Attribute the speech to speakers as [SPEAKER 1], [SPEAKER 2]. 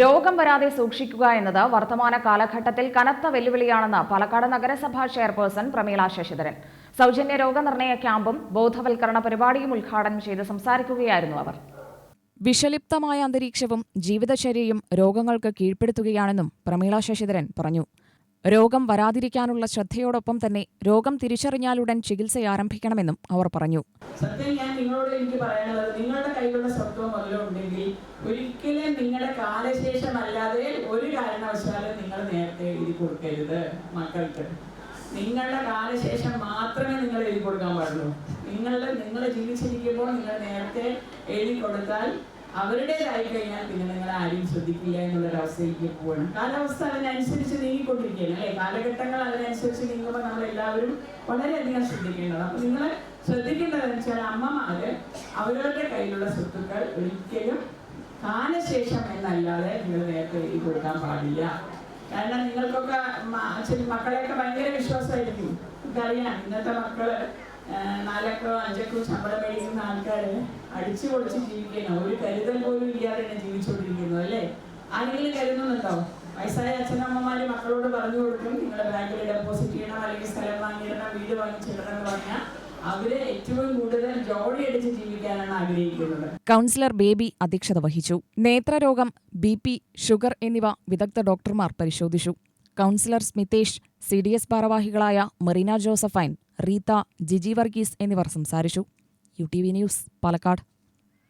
[SPEAKER 1] രോഗം വരാതെ സൂക്ഷിക്കുക എന്നത് വർത്തമാന കാലഘട്ടത്തിൽ കനത്ത വെല്ലുവിളിയാണെന്ന് പാലക്കാട് നഗരസഭാ ചെയർപേഴ്സൺ പ്രമീള ശശിധരൻ. സൗജന്യ രോഗനിർണയ ക്യാമ്പും ബോധവൽക്കരണ പരിപാടിയും ഉദ്ഘാടനം ചെയ്ത് സംസാരിക്കുകയായിരുന്നു അവർ. വിഷലിപ്തമായ അന്തരീക്ഷവും ജീവിതചര്യയും രോഗങ്ങൾക്ക് കീഴ്പ്പെടുത്തുകയാണെന്നും പ്രമീള ശശിധരൻ പറഞ്ഞു. രോഗം വരാതിരിക്കാനുള്ള ശ്രദ്ധയോടൊപ്പം തന്നെ രോഗം തിരിച്ചറിഞ്ഞാലുടൻ ചികിത്സ ആരംഭിക്കണമെന്നും അവർ പറഞ്ഞു.
[SPEAKER 2] സത്യം ഞാൻ നിങ്ങളോട് എനിക്ക് പറയാനുള്ളത് നിങ്ങളുടെ കയ്യിലുള്ള സ്വത്വം വല്ലതും ഉണ്ടെങ്കിൽ ഒരിക്കലും നിങ്ങളുടെ കാലശേഷം അല്ലാതെ ഒരു കാരണവശാലും നിങ്ങൾ നേരത്തെ എഴുതി കൊടുക്കരുത് മക്കൾക്ക്. നിങ്ങളുടെ കാലശേഷം മാത്രമേ നിങ്ങൾ എഴുതി കൊടുക്കാൻ പാടുള്ളൂ. നിങ്ങളുടെ നിങ്ങൾ ജീവിച്ചിരിക്കുമ്പോൾ നിങ്ങൾ നേരത്തെ എഴുതി കൊടുത്താൽ അവരുടേതായി കഴിഞ്ഞാൽ പിന്നെ നിങ്ങൾ ആരും ശ്രദ്ധിക്കില്ല എന്നുള്ള എന്നുള്ളൊരവസ്ഥയിലേക്ക് പോവാണ് കാലാവസ്ഥ അതിനനുസരിച്ച് നീങ്ങിക്കൊണ്ടിരിക്കുകയാണ് അല്ലേ? കാലഘട്ടങ്ങൾ അതിനനുസരിച്ച് നീങ്ങുമ്പോൾ നമ്മൾ എല്ലാവരും വളരെയധികം ശ്രദ്ധിക്കേണ്ടത് അപ്പൊ നിങ്ങൾ ശ്രദ്ധിക്കേണ്ടതെന്ന് വെച്ചാൽ അമ്മമാര് അവരവരുടെ കയ്യിലുള്ള സ്വത്തുക്കൾ ഒരിക്കലും കാലശേഷം എന്നല്ലാതെ നിങ്ങൾ നേരത്തെ എഴുതി കൊടുക്കാൻ പാടില്ല. കാരണം നിങ്ങൾക്കൊക്കെ മക്കളെയൊക്കെ ഭയങ്കര വിശ്വാസമായിരിക്കും. എനിക്കറിയാം ഇന്നത്തെ മക്കൾ നാലക്കോ അഞ്ചക്കോ ശമ്പളം മേടിക്കുന്ന ആൾക്കാര് അടിച്ചു പൊളിച്ച് ജീവിക്കണം ഒരു കരുതൽ പോലും ഇല്ലാതെയാണ് ജീവിച്ചുകൊണ്ടിരിക്കുന്നു അല്ലേ? ആരെങ്കിലും കരുതുന്നുണ്ടോ? വയസ്സായ അച്ഛനമ്മമാര് മക്കളോട് പറഞ്ഞു കൊടുക്കും നിങ്ങൾ ബാങ്കിൽ ഡെപ്പോസിറ്റ് ചെയ്യണം അല്ലെങ്കിൽ സ്ഥലം വാങ്ങിയിടണം വീട് വാങ്ങിച്ചിടണം എന്ന് പറഞ്ഞാൽ ഏറ്റവും കൂടുതൽ ജീവിക്കാനാണ് ആഗ്രഹിക്കുന്നത്.
[SPEAKER 1] കൗൺസിലർ ബേബി അധ്യക്ഷത വഹിച്ചു. നേത്രരോഗം ബി ഷുഗർ എന്നിവ വിദഗ്ധ ഡോക്ടർമാർ പരിശോധിച്ചു. Councillor Smithesh C D S ഭാരവാഹികളായ മെറീന ജോസഫൈൻ റീത്ത ജിജി വർഗീസ് എന്നിവർ സംസാരിച്ചു. U T V news Palakkad.